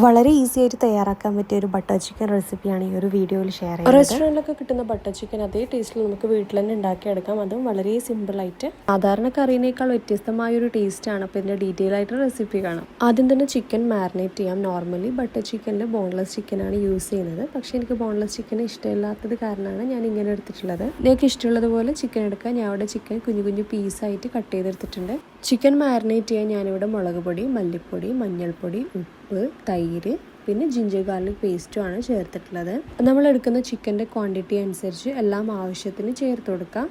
വളരെ ഈസി ആയിട്ട് തയ്യാറാക്കാൻ പറ്റിയ ഒരു ബട്ടർ ചിക്കൻ റെസിപ്പിയാണ് ഈ ഒരു വീഡിയോയിൽ ഷെയർ ചെയ്യുന്നത്. റെസ്റ്റോറന്റിലൊക്കെ കിട്ടുന്ന ബട്ടർ ചിക്കൻ അതേ ടേസ്റ്റിൽ നമുക്ക് വീട്ടിൽ തന്നെ ഉണ്ടാക്കിയെടുക്കാം അതും വളരെ സിമ്പിളായിട്ട് സാധാരണ കറീനേക്കാൾ വ്യത്യസ്തമായ ഒരു ടേസ്റ്റാണ് അപ്പോൾ ഇതിന്റെ ഡീറ്റെയിൽ ആയിട്ട് റെസിപ്പി കാണാം. ആദ്യം തന്നെ ചിക്കൻ മാരിനേറ്റ് ചെയ്യാം. നോർമലി ബട്ടർ ചിക്കനിൽ ബോൺലെസ് ചിക്കനാണ് യൂസ് ചെയ്യുന്നത്. പക്ഷേ എനിക്ക് ബോൺലെസ് ചിക്കൻ ഇഷ്ടമില്ലാത്തത് കാരണമാണ് ഞാൻ ഇങ്ങനെ എടുത്തിട്ടുള്ളത്. നിങ്ങൾക്ക് ഇഷ്ടമുള്ളതുപോലെ ചിക്കൻ എടുക്കാം ഞാൻ അവിടെ ചിക്കൻ കുഞ്ഞു കുഞ്ഞു പീസായിട്ട് കട്ട് ചെയ്തെടുത്തിട്ടുണ്ട്. ചിക്കൻ മാരിനേറ്റ് ചെയ്യാൻ ഞാനിവിടെ മുളക് പൊടി മല്ലിപ്പൊടി മഞ്ഞൾപ്പൊടി ഉപ്പ് തൈര് പിന്നെ ജിഞ്ചർ ഗാർലിക് പേസ്റ്റും ആണ് ചേർത്തിട്ടുള്ളത്. നമ്മൾ എടുക്കുന്ന ചിക്കന്റെ ക്വാണ്ടിറ്റി അനുസരിച്ച് എല്ലാം ആവശ്യത്തിന് ചേർത്ത് കൊടുക്കാം.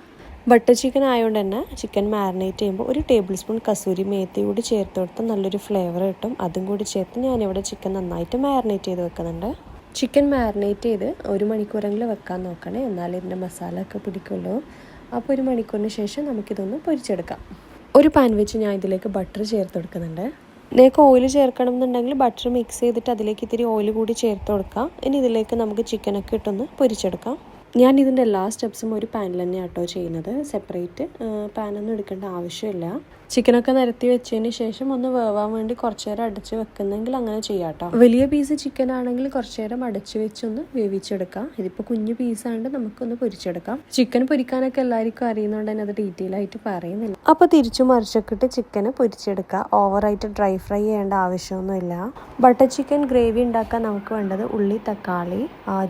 ബട്ടർ ചിക്കൻ ആയതുകൊണ്ട് തന്നെ ചിക്കൻ മാരിനേറ്റ് ചെയ്യുമ്പോൾ ഒരു ടേബിൾ സ്പൂൺ കസൂരി മേത്തി കൂടി ചേർത്ത് കൊടുത്താൽ നല്ലൊരു ഫ്ലേവർ കിട്ടും. അതും കൂടി ചേർത്ത് ഞാനിവിടെ ചിക്കൻ നന്നായിട്ട് മാരിനേറ്റ് ചെയ്ത് വെക്കുന്നുണ്ട്. ചിക്കൻ മാരിനേറ്റ് ചെയ്ത് ഒരു മണിക്കൂറെങ്കിലും വെക്കാൻ നോക്കണേ. എന്നാലേ ഇതിന്റെ മസാല ഒക്കെ പിടിക്കുള്ളൂ. അപ്പോൾ ഒരു മണിക്കൂറിന് ശേഷം നമുക്കിതൊന്ന് പൊരിച്ചെടുക്കാം. ഒരു പാൻ വെച്ച് ഞാൻ ഇതിലേക്ക് ബട്ടർ ചേർത്ത് കൊടുക്കുന്നുണ്ട്. നിങ്ങൾക്ക് ഓയിൽ ചേർക്കണം എന്നുണ്ടെങ്കിൽ ബട്ടർ മിക്സ് ചെയ്തിട്ട് അതിലേക്ക് ഇത്തിരി ഓയിൽ കൂടി ചേർത്ത് കൊടുക്കാം. ഇനി ഇതിലേക്ക് നമുക്ക് ചിക്കനൊക്കെ ഇട്ടൊന്ന് പൊരിച്ചെടുക്കാം. ഞാൻ ഇതിന്റെ എല്ലാ സ്റ്റെപ്സും ഒരു പാനിൽ തന്നെയാണ് കേട്ടോ ചെയ്യുന്നത്. സെപ്പറേറ്റ് പാനൊന്നും എടുക്കേണ്ട ആവശ്യമില്ല. ചിക്കനൊക്കെ നിരത്തി വെച്ചതിന് ശേഷം ഒന്ന് വേവാൻ വേണ്ടി കുറച്ചു നേരം അടച്ച് വെക്കുന്നെങ്കിൽ അങ്ങനെ ചെയ്യാം കേട്ടോ വലിയ പീസ് ചിക്കൻ ആണെങ്കിൽ കുറച്ചു നേരം അടച്ച് വെച്ചൊന്ന് വേവിച്ചെടുക്കാം. ഇതിപ്പോൾ കുഞ്ഞു പീസാണ്ട് നമുക്കൊന്ന് പൊരിച്ചെടുക്കാം. ചിക്കൻ പൊരിക്കാനൊക്കെ എല്ലാവർക്കും അറിയുന്നതുകൊണ്ട് തന്നെ അത് ഡീറ്റെയിൽ ആയിട്ട് പറയുന്നില്ല. അപ്പോൾ തിരിച്ചു മറിച്ചൊക്കെ ചിക്കന് പൊരിച്ചെടുക്കുക. ഓവറായിട്ട് ഡ്രൈ ഫ്രൈ ചെയ്യേണ്ട ആവശ്യമൊന്നുമില്ല. ബട്ടർ ചിക്കൻ ഗ്രേവി ഉണ്ടാക്കാൻ നമുക്ക് വേണ്ടത് ഉള്ളി തക്കാളി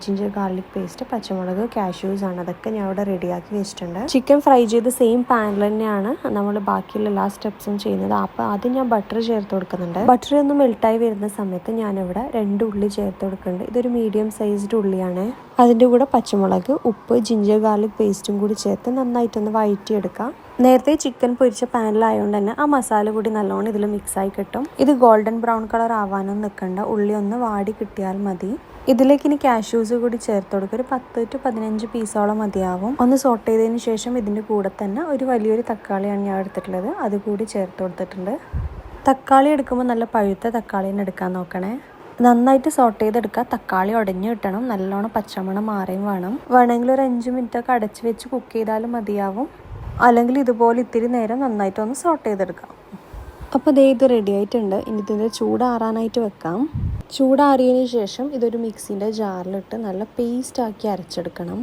ജിഞ്ചർ ഗാർലിക് പേസ്റ്റ് പച്ചമുളക് കാഷ്യൂസ് ആണ്. അതൊക്കെ ഞാൻ ഇവിടെ റെഡിയാക്കി വെച്ചിട്ടുണ്ട്. ചിക്കൻ ഫ്രൈ ചെയ്ത് സെയിം പാനിൽ തന്നെയാണ് നമ്മൾ ബാക്കിയുള്ള എല്ലാ സ്റ്റെപ്സും ചെയ്യുന്നത്. അപ്പോൾ ആദ്യം ഞാൻ ബട്ടർ ചേർത്ത് കൊടുക്കുന്നുണ്ട്. ബട്ടർ ഒന്ന് മെൽട്ടായി വരുന്ന സമയത്ത് ഞാനിവിടെ രണ്ട് ഉള്ളി ചേർത്ത് കൊടുക്കുന്നുണ്ട്. ഇതൊരു മീഡിയം സൈസ്ഡ് ഉള്ളിയാണ്. അതിന്റെ കൂടെ പച്ചമുളക് ഉപ്പ് ജിഞ്ചർ ഗാർലിക് പേസ്റ്റും കൂടി ചേർത്ത് നന്നായിട്ടൊന്ന് വഴറ്റിയെടുക്കാം. നേരത്തെ ചിക്കൻ പൊരിച്ച പാനിലായതുകൊണ്ട് തന്നെ ആ മസാല കൂടി നല്ലോണം ഇതിൽ മിക്സായി കിട്ടും. ഇത് ഗോൾഡൻ ബ്രൗൺ കളർ ആവാനൊന്നും നിൽക്കണ്ട ഉള്ളി ഒന്ന് വാടി കിട്ടിയാൽ മതി. ഇതിലേക്ക് ഇനി കാഷ്യൂസ് കൂടി ചേർത്ത് കൊടുക്കുക ഒരു പത്ത് ടു പതിനഞ്ച് പീസോളം മതിയാവും. ഒന്ന് സോട്ട് ചെയ്തതിന് ശേഷം ഇതിന്റെ കൂടെ തന്നെ ഒരു വലിയൊരു തക്കാളിയാണ് ഞാൻ എടുത്തിട്ടുള്ളത്. അത് കൂടി ചേർത്ത് കൊടുത്തിട്ടുണ്ട്. തക്കാളി എടുക്കുമ്പോൾ നല്ല പഴുത്ത തക്കാളി തന്നെ എടുക്കാൻ നോക്കണേ. നന്നായിട്ട് സോട്ട് ചെയ്തെടുക്കുക. തക്കാളി ഉടഞ്ഞു കിട്ടണം. നല്ലോണം പച്ചമണം മാറിയും വേണം. വേണമെങ്കിൽ ഒരു അഞ്ച് മിനിറ്റൊക്കെ അടച്ചു വെച്ച് കുക്ക് ചെയ്താലും മതിയാവും. അല്ലെങ്കിൽ ഇതുപോലെ ഇത്തിരി നേരം നന്നായിട്ട് ഒന്ന് സോട്ട് ചെയ്തെടുക്കാം. അപ്പോൾ ദേ ഇത് റെഡി ആയിട്ടുണ്ട്. ഇനി ഇതിന്റെ ചൂടാറാനായിട്ട് വെക്കാം. ചൂടാറിയതിന് ശേഷം ഇതൊരു മിക്സിന്റെ ജാറിലിട്ട് നല്ല പേസ്റ്റ് ആക്കി അരച്ചെടുക്കണം.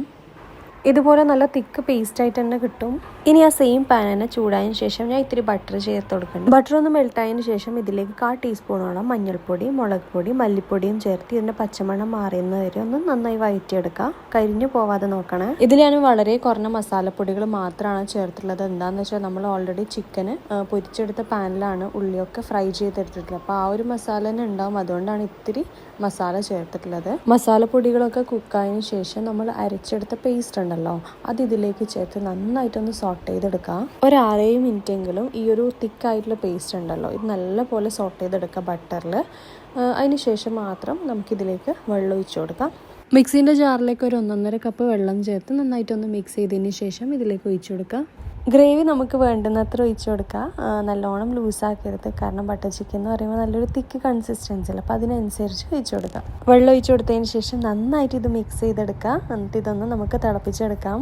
ഇതുപോലെ നല്ല തിക്ക് പേസ്റ്റ് ആയിട്ട് തന്നെ കിട്ടും. ഇനി ആ സെയിം പാൻ തന്നെ ചൂടായതിനു ശേഷം ഞാൻ ഇത്തിരി ബട്ടർ ചേർത്ത് കൊടുക്കണം ബട്ടർ ഒന്ന് മെൽട്ടായതിനു ശേഷം ഇതിലേക്ക് കാ ടീസ്പൂണോളം മഞ്ഞൾപ്പൊടി മുളക് പൊടി മല്ലിപ്പൊടിയും ചേർത്ത് ഇതിന്റെ പച്ചമണം മാറുന്ന വരെ ഒന്ന് നന്നായി വഴറ്റിയെടുക്കുക കരിഞ്ഞു പോവാതെ നോക്കണേ. ഇതിൽ ഞാൻ വളരെ കുറഞ്ഞ മസാലപ്പൊടികൾ മാത്രമാണ് ചേർത്തിട്ടുള്ളത്. എന്താണെന്ന് വെച്ചാൽ നമ്മൾ ഓൾറെഡി ചിക്കന് പൊരിച്ചെടുത്ത പാനിലാണ് ഉള്ളിയൊക്കെ ഫ്രൈ ചെയ്തെടുത്തിട്ടുള്ളത്. അപ്പോൾ ആ ഒരു മസാല തന്നെ ഉണ്ടാവും. അതുകൊണ്ടാണ് ഇത്തിരി മസാല ചേർത്തിട്ടുള്ളത്. മസാലപ്പൊടികളൊക്കെ കുക്കായതിനു ശേഷം നമ്മൾ അരച്ചെടുത്ത പേസ്റ്റ് ഉണ്ടല്ലോ. അത് ഇതിലേക്ക് ചേർത്ത് നന്നായിട്ടൊന്ന് സോട്ട് ചെയ്തെടുക്കുക ഒരു ആറേഴ് മിനിറ്റ് എങ്കിലും ഈ ഒരു തിക്കായിട്ടുള്ള പേസ്റ്റ് ഉണ്ടല്ലോ. ഇത് നല്ലപോലെ സോട്ട് ചെയ്തെടുക്കുക ബട്ടറിൽ അതിന് ശേഷം മാത്രം നമുക്കിതിലേക്ക് വെള്ളം ഒഴിച്ചു കൊടുക്കാം. മിക്സിന്റെ ജാറിലേക്ക് ഒരു ഒന്നൊന്നര കപ്പ് വെള്ളം ചേർത്ത് നന്നായിട്ടൊന്ന് മിക്സ് ചെയ്തതിന് ശേഷം ഇതിലേക്ക് ഒഴിച്ചു കൊടുക്കാം. ഗ്രേവി നമുക്ക് വേണ്ടുന്നത്ര ഒഴിച്ചു കൊടുക്കുക. നല്ലോണം ലൂസാക്കരുത് കാരണം ബട്ടർ ചിക്കൻ എന്ന് പറയുമ്പോൾ നല്ലൊരു തിക്ക് കൺസിസ്റ്റൻസി അല്ല? അപ്പോൾ അതിനനുസരിച്ച് ഒഴിച്ചു കൊടുക്കാം. വെള്ളം ഒഴിച്ചു കൊടുത്തതിന് ശേഷം നന്നായിട്ട് ഇത് മിക്സ് ചെയ്തെടുക്കുക. എന്നിട്ട് ഇതൊന്ന് നമുക്ക് തിളപ്പിച്ചെടുക്കാം.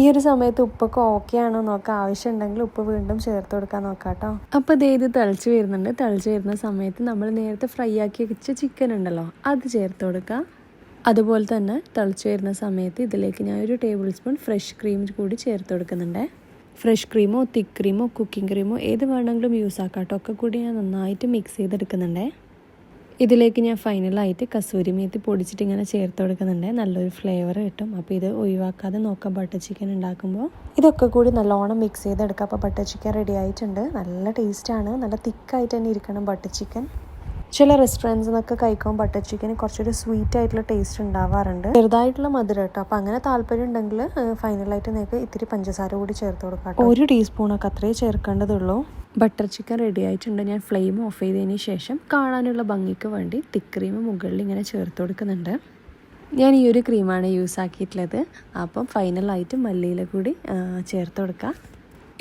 ഈ ഒരു സമയത്ത് ഉപ്പൊക്കെ ഓക്കെ ആണോ നോക്കാം. ആവശ്യമുണ്ടെങ്കിൽ ഉപ്പ് വീണ്ടും ചേർത്ത് കൊടുക്കാൻ നോക്കാം കേട്ടോ. അപ്പോൾ ഇതേ ഇത് തിളച്ച് വരുന്നുണ്ട്. തിളച്ച് വരുന്ന സമയത്ത് നമ്മൾ നേരത്തെ ഫ്രൈ ആക്കി വെച്ച ചിക്കൻ ഉണ്ടല്ലോ അത് ചേർത്ത് കൊടുക്കുക. അതുപോലെ തന്നെ തിളച്ച് വരുന്ന സമയത്ത് ഇതിലേക്ക് ഞാൻ ഒരു ടേബിൾ സ്പൂൺ ഫ്രഷ് ക്രീം കൂടി ചേർത്ത് കൊടുക്കുന്നുണ്ട്. ഫ്രഷ് ക്രീമോ തിക്ക് ക്രീമോ കുക്കിംഗ് ക്രീമോ ഏത് വേണമെങ്കിലും യൂസ് ആക്കാം കേട്ടോ. ഒക്കെ കൂടി ഞാൻ നന്നായിട്ട് മിക്സ് ചെയ്തെടുക്കുന്നുണ്ട്. ഇതിലേക്ക് ഞാൻ ഫൈനലായിട്ട് കസൂരി മേത്തി പൊടിച്ചിട്ട് ഇങ്ങനെ ചേർത്ത് കൊടുക്കുന്നുണ്ട്. നല്ലൊരു ഫ്ലേവർ കിട്ടും. അപ്പോൾ ഇത് ഒഴിവാക്കാതെ നോക്കാം. ബട്ടർ ചിക്കൻ ഉണ്ടാക്കുമ്പോൾ ഇതൊക്കെ കൂടി നല്ലോണം മിക്സ് ചെയ്തെടുക്കാം. അപ്പോൾ ബട്ടർ ചിക്കൻ റെഡി ആയിട്ടുണ്ട്. നല്ല ടേസ്റ്റാണ് നല്ല തിക്കായിട്ട് തന്നെ ഇരിക്കണം ബട്ടർ ചിക്കൻ ചില റെസ്റ്റോറന്റ്സ് നിന്നൊക്കെ കഴിക്കുമ്പോൾ ബട്ടർ ചിക്കന് കുറച്ചൊരു സ്വീറ്റ് ആയിട്ടുള്ള ടേസ്റ്റ് ഉണ്ടാവാറുണ്ട്. ചെറുതായിട്ടുള്ള മധുരം കേട്ടോ. അപ്പോൾ അങ്ങനെ താല്പര്യം ഉണ്ടെങ്കിൽ ഫൈനലായിട്ട് നിങ്ങൾക്ക് ഇത്തിരി പഞ്ചസാര കൂടി ചേർത്ത് കൊടുക്കാം ഒരു ടീസ്പൂണൊക്കെ അത്രേ ചേർക്കേണ്ടതുള്ളൂ. ബട്ടർ ചിക്കൻ റെഡി ആയിട്ടുണ്ട്. ഞാൻ ഫ്ലെയിം ഓഫ് ചെയ്തതിന് ശേഷം കാണാനുള്ള ഭംഗിക്ക് വേണ്ടി തിക്ക് ക്രീം മുകളിൽ ഇങ്ങനെ ചേർത്ത് കൊടുക്കുന്നുണ്ട്. ഞാൻ ഈ ഒരു ക്രീമാണ് യൂസ് ആക്കിയിട്ടുള്ളത്. അപ്പം ഫൈനലായിട്ട് മല്ലിയില കൂടി ചേർത്ത് കൊടുക്കുക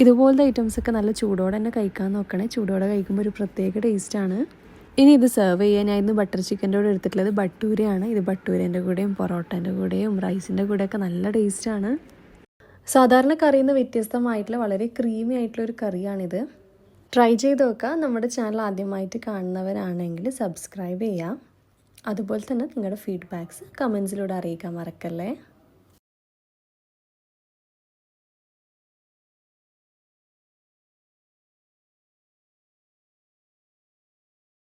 ഇതുപോലത്തെ ഐറ്റംസൊക്കെ നല്ല ചൂടോടെ തന്നെ കഴിക്കാൻ നോക്കണേ. ചൂടോടെ കഴിക്കുമ്പോൾ ഒരു പ്രത്യേക ടേസ്റ്റാണ് ഇനി ഇത് സെർവ് ചെയ്യാനായിരുന്നു ബട്ടർ ചിക്കന്റെ കൂടെ എടുത്തിട്ടുള്ളത് ബട്ടൂരയാണ്. ഇത് ബട്ടൂരേന്റെ കൂടെയും പൊറോട്ടേന്റെ കൂടെയും റൈസിന്റെ കൂടെയൊക്കെ നല്ല ടേസ്റ്റാണ് സാധാരണ കറിയിൽ നിന്ന് വ്യത്യസ്തമായിട്ടുള്ള വളരെ ക്രീമി ആയിട്ടുള്ള ഒരു കറിയാണിത്. ട്രൈ ചെയ്ത് നോക്കുക നമ്മുടെ ചാനൽ ആദ്യമായിട്ട് കാണുന്നവരാണെങ്കിൽ സബ്സ്ക്രൈബ് ചെയ്യാം. അതുപോലെ തന്നെ നിങ്ങളുടെ ഫീഡ്ബാക്ക്സ് കമൻസിലൂടെ അറിയിക്കാൻ മറക്കല്ലേ?